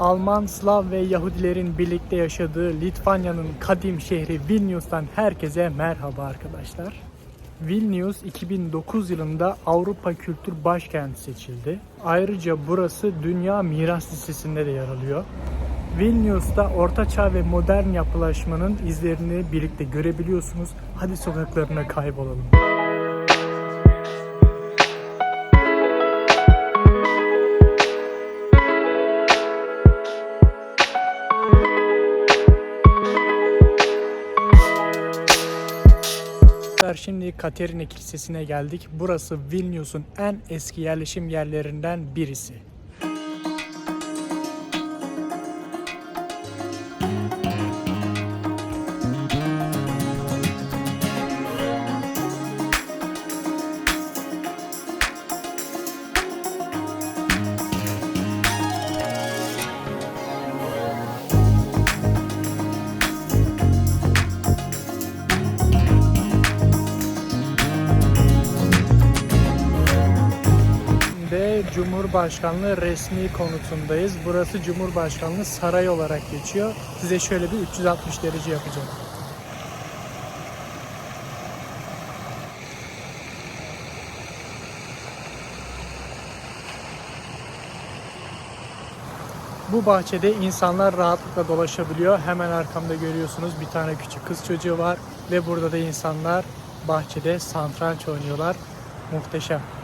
Alman, Slav ve Yahudilerin birlikte yaşadığı Litvanya'nın kadim şehri Vilnius'tan herkese merhaba arkadaşlar. Vilnius 2009 yılında Avrupa Kültür Başkenti seçildi. Ayrıca burası Dünya Miras Listesi'nde de yer alıyor. Vilnius'ta ortaçağ ve modern yapılaşmanın izlerini birlikte görebiliyorsunuz. Hadi sokaklarına kaybolalım. Şimdi Katerina Kilisesi'ne geldik. Burası Vilnius'un en eski yerleşim yerlerinden birisi. Cumhurbaşkanlığı resmi konutundayız. Burası Cumhurbaşkanlığı sarayı olarak geçiyor. Size şöyle bir 360 derece yapacağım. Bu bahçede insanlar rahatlıkla dolaşabiliyor. Hemen arkamda görüyorsunuz bir tane küçük kız çocuğu var ve burada da insanlar bahçede satranç oynuyorlar. Muhteşem.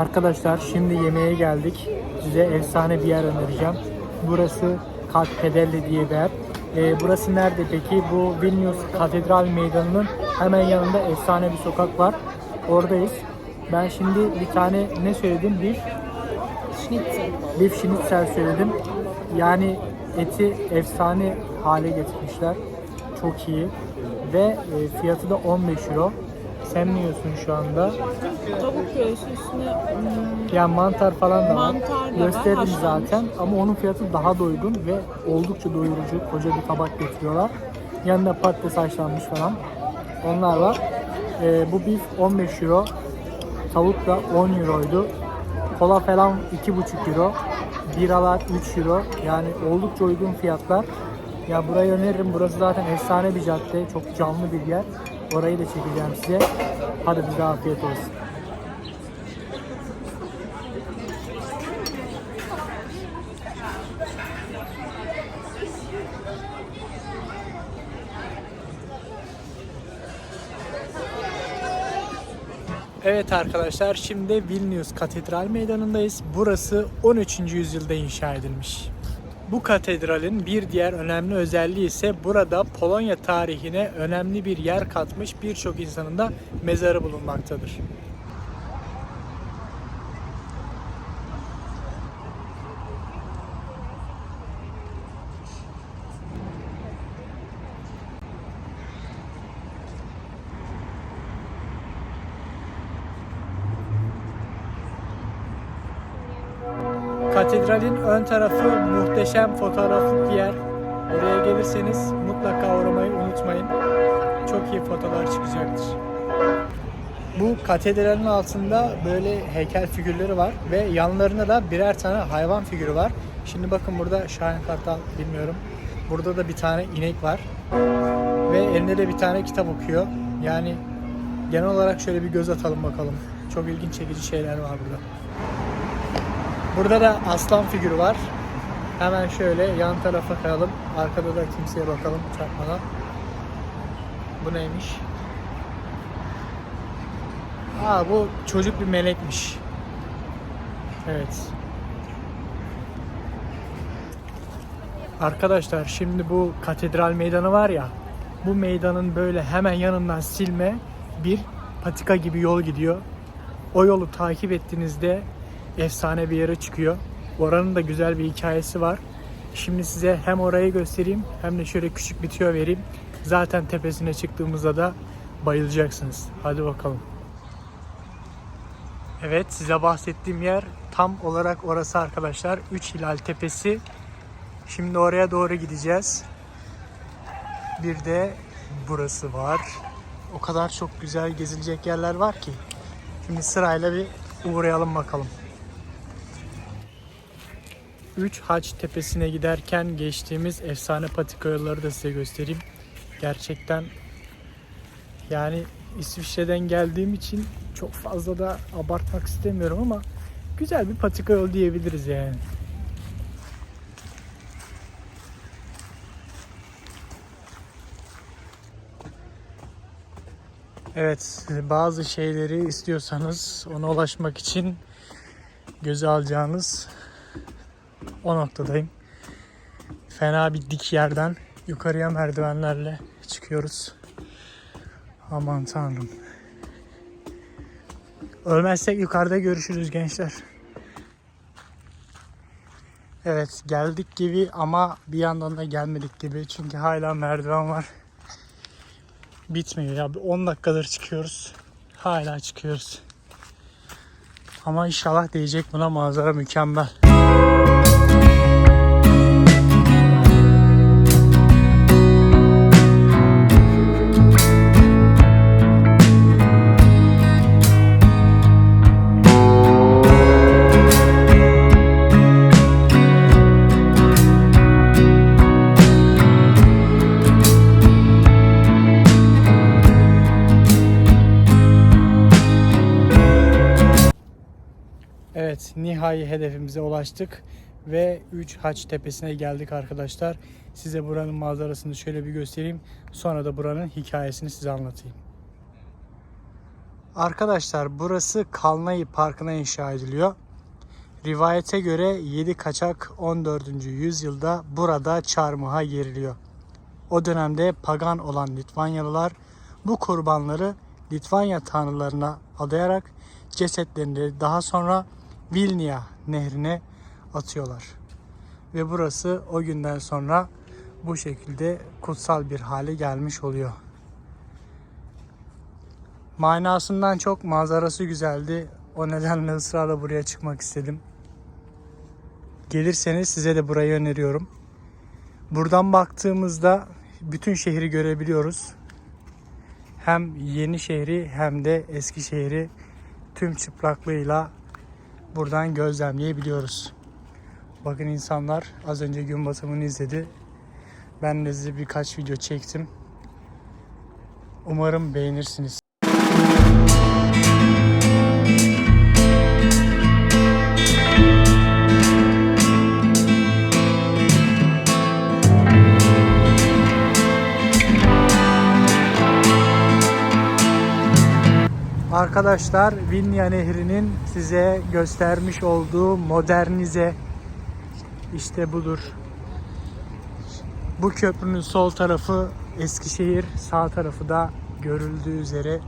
Arkadaşlar şimdi yemeğe geldik. Size efsane bir yer önereceğim. Burası Kalkpederli diye bir yer. Ee, burası nerede peki? Bu Vilnius Katedral Meydanı'nın hemen yanında efsane bir sokak var. Oradayız. Ben şimdi bir tane ne söyledim? Bir Schnitzel. beef schnitzel söyledim. Yani eti efsane hale getirmişler. Çok iyi. Ve e, fiyatı da 15 euro. Sen ne yiyorsun şu anda? Tavuk göğsü üstüne hmm, Yani mantar falan da var. Mantar da var, haşlanmış. zaten ama onun fiyatı daha da uygun ve oldukça doyurucu. Koca bir tabak getiriyorlar. Yanında patates haşlanmış falan. Onlar var. Ee, bu beef 15 euro. Tavuk da 10 euroydu. Kola falan 2,5 euro. Biralar 3 euro. Yani oldukça uygun fiyatlar. Ya burayı öneririm. Burası zaten efsane bir cadde. Çok canlı bir yer. Orayı da çekeceğim size. Hadi bize afiyet olsun. Evet arkadaşlar şimdi Vilnius Katedral Meydanı'ndayız. Burası 13. yüzyılda inşa edilmiş. Bu katedralin bir diğer önemli özelliği ise burada Polonya tarihine önemli bir yer katmış birçok insanın da mezarı bulunmaktadır. Katedralin ön tarafı muhteşem fotoğraflık bir yer. Buraya gelirseniz mutlaka uğramayı unutmayın. Çok iyi fotoğraflar çıkacaktır. Bu katedralin altında böyle heykel figürleri var ve yanlarında da birer tane hayvan figürü var. Şimdi bakın burada Şahin Kartal bilmiyorum. Burada da bir tane inek var. Ve elinde de bir tane kitap okuyor. Yani genel olarak şöyle bir göz atalım bakalım. Çok ilginç çekici şeyler var burada. Burada da aslan figürü var. Hemen şöyle yan tarafa kayalım. Arkada da kimseye bakalım çarpmadan. Bu neymiş? Aa bu çocuk bir melekmiş. Evet. Arkadaşlar şimdi bu katedral meydanı var ya. Bu meydanın böyle hemen yanından silme bir patika gibi yol gidiyor. O yolu takip ettiğinizde efsane bir yere çıkıyor. Oranın da güzel bir hikayesi var. Şimdi size hem orayı göstereyim hem de şöyle küçük bir tüyo vereyim. Zaten tepesine çıktığımızda da bayılacaksınız. Hadi bakalım. Evet size bahsettiğim yer tam olarak orası arkadaşlar. 3 Hilal Tepesi. Şimdi oraya doğru gideceğiz. Bir de burası var. O kadar çok güzel gezilecek yerler var ki. Şimdi sırayla bir uğrayalım bakalım. 3 Haç Tepesi'ne giderken geçtiğimiz efsane patika yolları da size göstereyim. Gerçekten yani İsviçre'den geldiğim için çok fazla da abartmak istemiyorum ama güzel bir patika yol diyebiliriz yani. Evet, bazı şeyleri istiyorsanız ona ulaşmak için göze alacağınız o noktadayım. Fena bir dik yerden yukarıya merdivenlerle çıkıyoruz. Aman tanrım. Ölmezsek yukarıda görüşürüz gençler. Evet geldik gibi ama bir yandan da gelmedik gibi. Çünkü hala merdiven var. Bitmiyor ya. Bir 10 dakikadır çıkıyoruz. Hala çıkıyoruz. Ama inşallah değecek buna manzara mükemmel. Evet, nihai hedefimize ulaştık ve 3 Haç Tepesi'ne geldik arkadaşlar. Size buranın manzarasını şöyle bir göstereyim. Sonra da buranın hikayesini size anlatayım. Arkadaşlar burası Kalnayı Parkı'na inşa ediliyor. Rivayete göre 7 kaçak 14. yüzyılda burada çarmıha geriliyor. O dönemde pagan olan Litvanyalılar bu kurbanları Litvanya tanrılarına adayarak cesetlerini daha sonra Vilnia nehrine atıyorlar. Ve burası o günden sonra bu şekilde kutsal bir hale gelmiş oluyor. Manasından çok manzarası güzeldi. O nedenle ısrarla buraya çıkmak istedim. Gelirseniz size de burayı öneriyorum. Buradan baktığımızda bütün şehri görebiliyoruz. Hem yeni şehri hem de eski şehri tüm çıplaklığıyla buradan gözlemleyebiliyoruz. Bakın insanlar az önce gün batımını izledi. Ben de size birkaç video çektim. Umarım beğenirsiniz. Arkadaşlar Vinya Nehri'nin size göstermiş olduğu modernize işte budur. Bu köprünün sol tarafı Eskişehir, sağ tarafı da görüldüğü üzere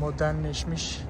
modernleşmiş.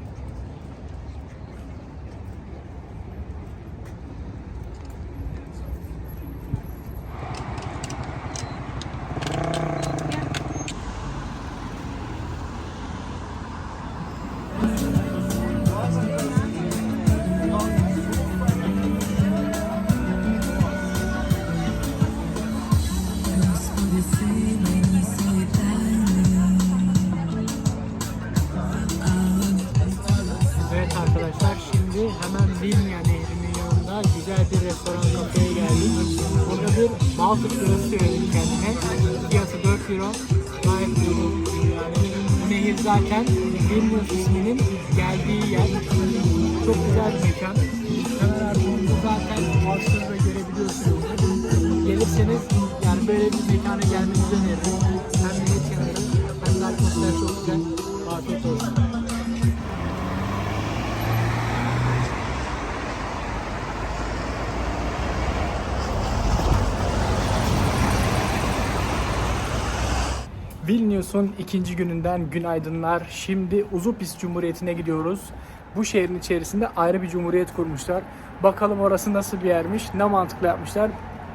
bakarken Vilnius'un ikinci gününden günaydınlar. Şimdi Uzupis Cumhuriyeti'ne gidiyoruz. Bu şehrin içerisinde ayrı bir cumhuriyet kurmuşlar. Bakalım orası nasıl bir yermiş, ne mantıklı yapmışlar.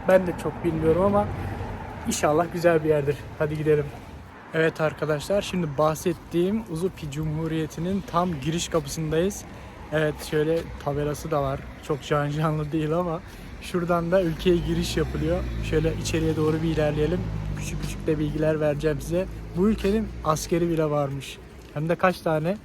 Ben de çok bilmiyorum ama inşallah güzel bir yerdir. Hadi gidelim. Evet arkadaşlar şimdi bahsettiğim Uzupi Cumhuriyeti'nin tam giriş kapısındayız. Evet şöyle tabelası da var. Çok can canlı değil ama şuradan da ülkeye giriş yapılıyor. Şöyle içeriye doğru bir ilerleyelim. Küçük küçük de bilgiler vereceğim size. Bu ülkenin askeri bile varmış. Hem de kaç tane?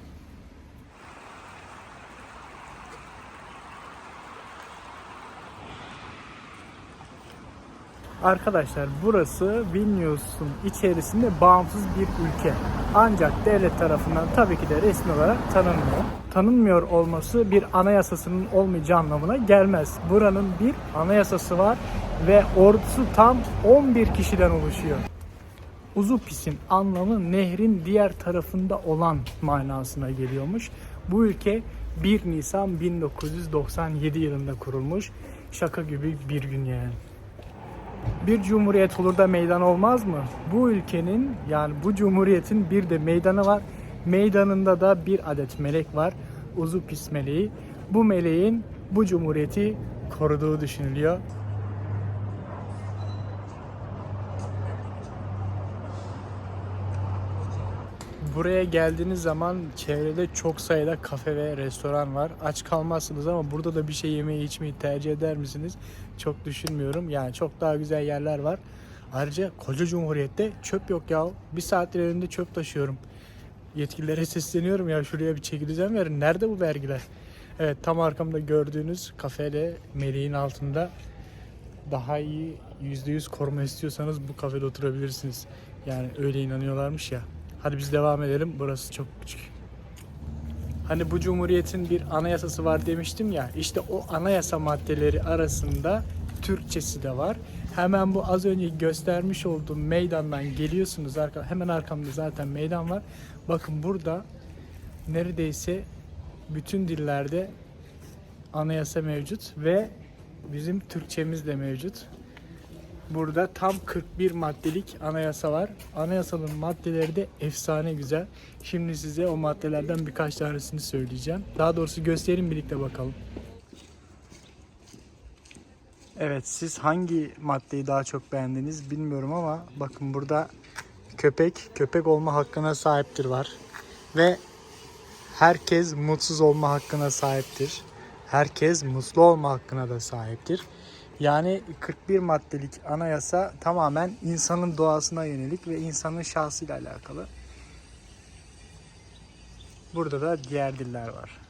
Arkadaşlar burası Vilnius'un içerisinde bağımsız bir ülke. Ancak devlet tarafından tabii ki de resmi olarak tanınmıyor. Tanınmıyor olması bir anayasasının olmayacağı anlamına gelmez. Buranın bir anayasası var ve ordusu tam 11 kişiden oluşuyor. Uzupis'in anlamı nehrin diğer tarafında olan manasına geliyormuş. Bu ülke 1 Nisan 1997 yılında kurulmuş. Şaka gibi bir gün yani bir cumhuriyet olur da meydan olmaz mı? Bu ülkenin yani bu cumhuriyetin bir de meydanı var. Meydanında da bir adet melek var. Uzupis meleği. Bu meleğin bu cumhuriyeti koruduğu düşünülüyor. Buraya geldiğiniz zaman çevrede çok sayıda kafe ve restoran var. Aç kalmazsınız ama burada da bir şey yemeyi içmeyi tercih eder misiniz? Çok düşünmüyorum. Yani çok daha güzel yerler var. Ayrıca koca cumhuriyette çöp yok ya. Bir saattir önünde çöp taşıyorum. Yetkililere sesleniyorum ya şuraya bir çeki düzen verin. Nerede bu vergiler? Evet tam arkamda gördüğünüz kafede meleğin altında daha iyi %100 koruma istiyorsanız bu kafede oturabilirsiniz. Yani öyle inanıyorlarmış ya. Hadi biz devam edelim. Burası çok küçük. Hani bu cumhuriyetin bir anayasası var demiştim ya. İşte o anayasa maddeleri arasında Türkçesi de var. Hemen bu az önce göstermiş olduğum meydandan geliyorsunuz. Arka, hemen arkamda zaten meydan var. Bakın burada neredeyse bütün dillerde anayasa mevcut ve bizim Türkçemiz de mevcut. Burada tam 41 maddelik anayasa var. Anayasanın maddeleri de efsane güzel. Şimdi size o maddelerden birkaç tanesini söyleyeceğim. Daha doğrusu göstereyim birlikte bakalım. Evet siz hangi maddeyi daha çok beğendiniz bilmiyorum ama bakın burada köpek köpek olma hakkına sahiptir var. Ve herkes mutsuz olma hakkına sahiptir. Herkes mutlu olma hakkına da sahiptir. Yani 41 maddelik anayasa tamamen insanın doğasına yönelik ve insanın şahsıyla alakalı. Burada da diğer diller var.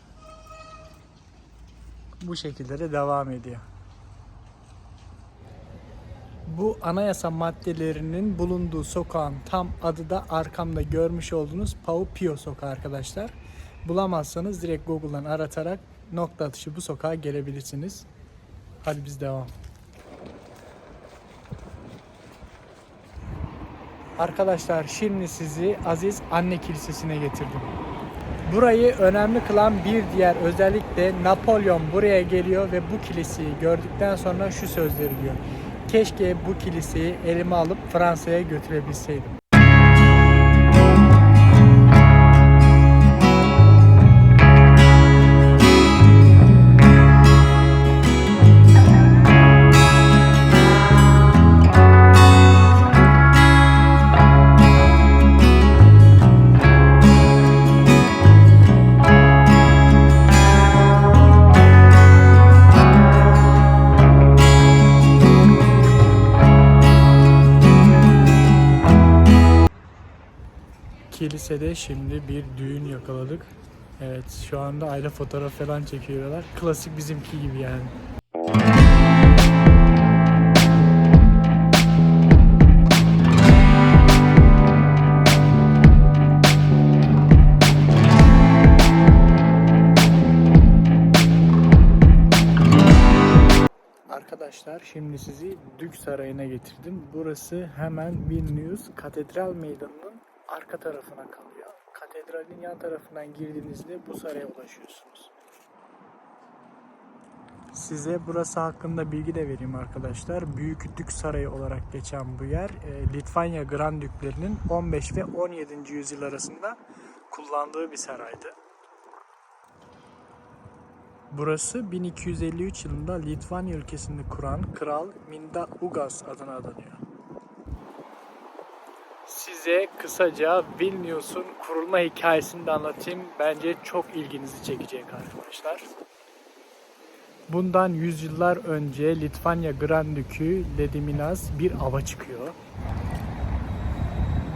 Bu şekilde de devam ediyor. Bu anayasa maddelerinin bulunduğu sokağın tam adı da arkamda görmüş olduğunuz Pau Pio sokağı arkadaşlar. Bulamazsanız direkt Google'dan aratarak nokta atışı bu sokağa gelebilirsiniz. Hadi biz devam. Arkadaşlar şimdi sizi Aziz Anne Kilisesi'ne getirdim. Burayı önemli kılan bir diğer özellik de Napolyon buraya geliyor ve bu kiliseyi gördükten sonra şu sözleri diyor. Keşke bu kiliseyi elime alıp Fransa'ya götürebilseydim. Kilisede şimdi bir düğün yakaladık. Evet şu anda aile fotoğraf falan çekiyorlar. Klasik bizimki gibi yani. Arkadaşlar şimdi sizi Dük Sarayı'na getirdim. Burası hemen Vilnius Katedral Meydanı'nın arka tarafına kalıyor. Katedralin yan tarafından girdiğinizde bu saraya ulaşıyorsunuz. Size burası hakkında bilgi de vereyim arkadaşlar. Büyük Dük Sarayı olarak geçen bu yer e, Litvanya Grand Düklerinin 15 ve 17. yüzyıl arasında kullandığı bir saraydı. Burası 1253 yılında Litvanya ülkesini kuran Kral Mindaugas adına adanıyor. Size kısaca Vilnius'un kurulma hikayesini de anlatayım. Bence çok ilginizi çekecek arkadaşlar. Bundan yüzyıllar önce Litvanya Grand Dükü Lediminas bir ava çıkıyor.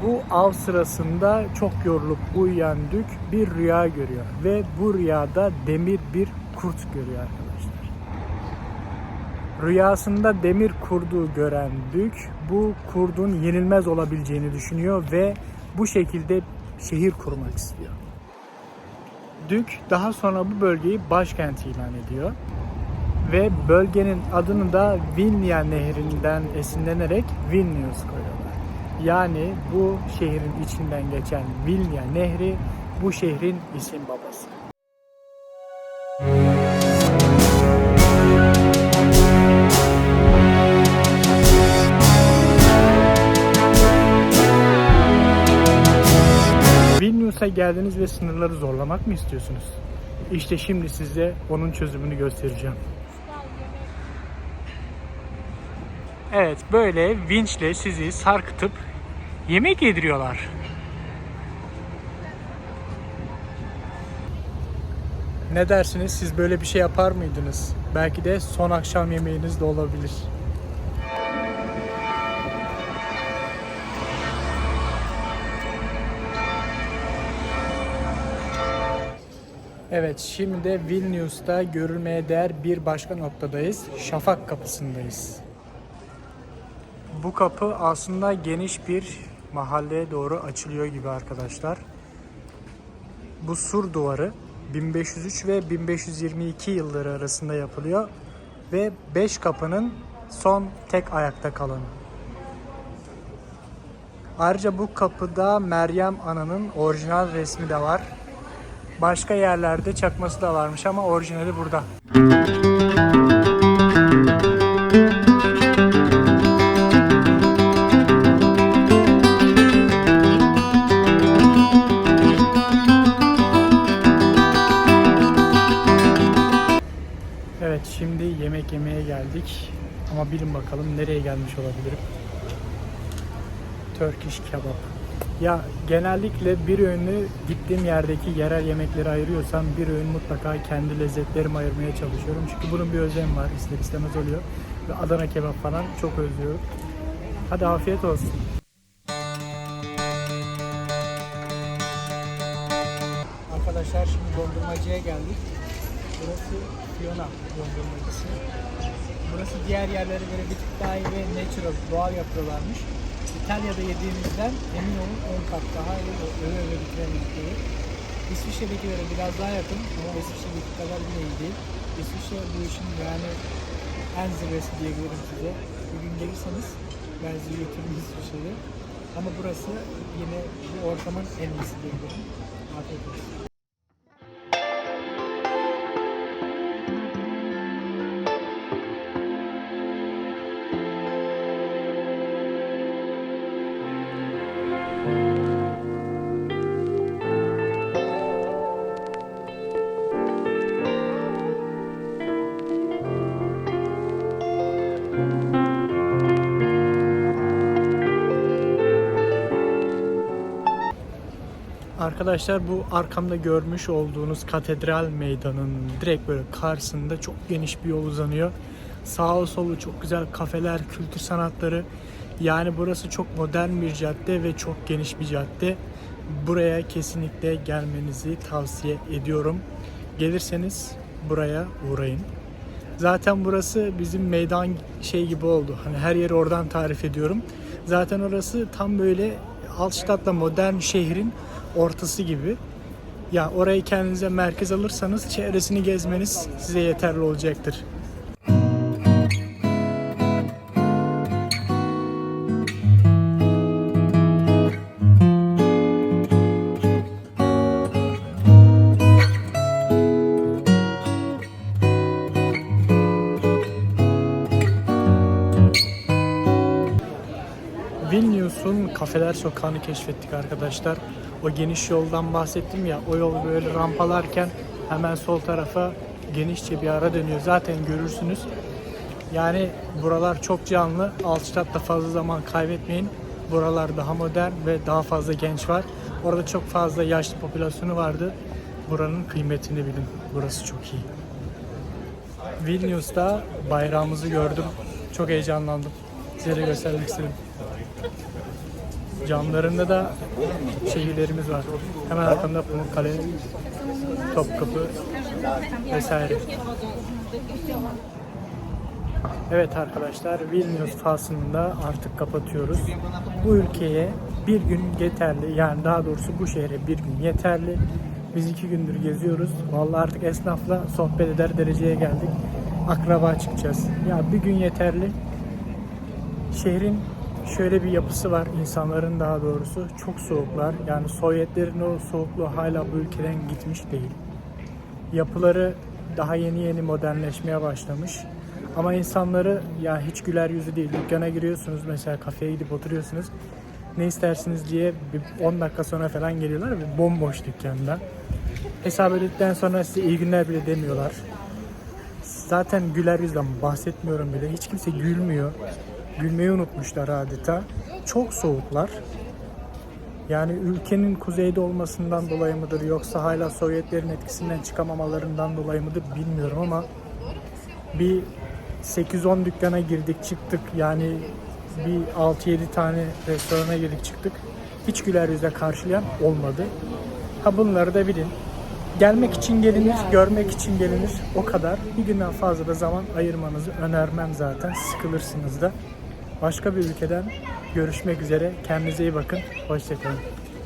Bu av sırasında çok yorulup uyuyan Dük bir rüya görüyor ve bu rüyada demir bir kurt görüyor. Rüyasında demir kurdu gören Dük bu kurdun yenilmez olabileceğini düşünüyor ve bu şekilde şehir kurmak istiyor. Dük daha sonra bu bölgeyi başkent ilan ediyor ve bölgenin adını da Vilnia nehrinden esinlenerek Vilnius koyuyorlar. Yani bu şehrin içinden geçen Vilnia nehri bu şehrin isim babası. Vilnius'a geldiniz ve sınırları zorlamak mı istiyorsunuz? İşte şimdi size onun çözümünü göstereceğim. Evet böyle vinçle sizi sarkıtıp yemek yediriyorlar. Ne dersiniz? Siz böyle bir şey yapar mıydınız? Belki de son akşam yemeğiniz de olabilir. Evet, şimdi de Vilnius'ta görülmeye değer bir başka noktadayız. Şafak kapısındayız. Bu kapı aslında geniş bir mahalleye doğru açılıyor gibi arkadaşlar. Bu sur duvarı 1503 ve 1522 yılları arasında yapılıyor ve 5 kapının son tek ayakta kalanı. Ayrıca bu kapıda Meryem Ana'nın orijinal resmi de var. Başka yerlerde çakması da varmış ama orijinali burada. Evet şimdi yemek yemeye geldik. Ama bilin bakalım nereye gelmiş olabilirim. Turkish kebap. Ya genellikle bir öğünü gittiğim yerdeki yerel yemekleri ayırıyorsam bir öğün mutlaka kendi lezzetlerimi ayırmaya çalışıyorum. Çünkü bunun bir özlemi var ister istemez oluyor. Ve Adana kebap falan çok özlüyorum. Hadi afiyet olsun. Arkadaşlar şimdi dondurmacıya geldik. Burası Fiona dondurmacısı. Burası diğer yerlere göre bir tık daha iyi ve natural, doğal yapıyorlarmış. İtalya'da yediğimizden emin olun 10 kat daha iyi ve öve öve bitiremeyecekleri. İsviçre'dekilere biraz daha yakın ama İsviçre'deki kadar yine iyi değil. İsviçre bu işin yani en zirvesi diyebilirim size. Bir gün gelirseniz ben sizi götürürüm İsviçre'ye. Ama burası yine bu ortamın en iyisi diyebilirim. Afiyet olsun. Arkadaşlar bu arkamda görmüş olduğunuz katedral meydanının direkt böyle karşısında çok geniş bir yol uzanıyor. Sağı solu çok güzel kafeler, kültür sanatları. Yani burası çok modern bir cadde ve çok geniş bir cadde. Buraya kesinlikle gelmenizi tavsiye ediyorum. Gelirseniz buraya uğrayın. Zaten burası bizim meydan şey gibi oldu. Hani her yeri oradan tarif ediyorum. Zaten orası tam böyle Altstadt'la modern şehrin ortası gibi. Ya orayı kendinize merkez alırsanız çevresini gezmeniz size yeterli olacaktır. Vilnius'un kafeler sokağını keşfettik arkadaşlar. O geniş yoldan bahsettim ya, o yol böyle rampalarken hemen sol tarafa genişçe bir ara dönüyor. Zaten görürsünüz. Yani buralar çok canlı. Altstadt'ta fazla zaman kaybetmeyin. Buralar daha modern ve daha fazla genç var. Orada çok fazla yaşlı popülasyonu vardı. Buranın kıymetini bilin. Burası çok iyi. Vilnius'ta bayrağımızı gördüm. Çok heyecanlandım. Size de göstermek istedim. Camlarında da şehirlerimiz var. Hemen arkamda Pamukkale, Topkapı vesaire. Evet arkadaşlar Vilnius faslını da artık kapatıyoruz. Bu ülkeye bir gün yeterli. Yani daha doğrusu bu şehre bir gün yeterli. Biz iki gündür geziyoruz. Vallahi artık esnafla sohbet eder dereceye geldik. Akraba çıkacağız. Ya bir gün yeterli. Şehrin şöyle bir yapısı var. insanların daha doğrusu çok soğuklar. Yani Sovyetlerin o soğukluğu hala bu ülkeden gitmiş değil. Yapıları daha yeni yeni modernleşmeye başlamış. Ama insanları ya hiç güler yüzü değil. Dükkana giriyorsunuz mesela kafeye gidip oturuyorsunuz. Ne istersiniz diye bir 10 dakika sonra falan geliyorlar ve bomboş dükkanda. Hesap ödedikten sonra size iyi günler bile demiyorlar. Zaten güler yüzden bahsetmiyorum bile. Hiç kimse gülmüyor. Gülmeyi unutmuşlar adeta. Çok soğuklar. Yani ülkenin kuzeyde olmasından dolayı mıdır yoksa hala Sovyetlerin etkisinden çıkamamalarından dolayı mıdır bilmiyorum ama bir 8-10 dükkana girdik çıktık yani bir 6-7 tane restorana girdik çıktık. Hiç güler yüzle karşılayan olmadı. Ha bunları da bilin. Gelmek için gelinir, görmek için gelinir. O kadar. Bir günden fazla da zaman ayırmanızı önermem zaten. Sıkılırsınız da. Başka bir ülkeden görüşmek üzere. Kendinize iyi bakın. Hoşçakalın.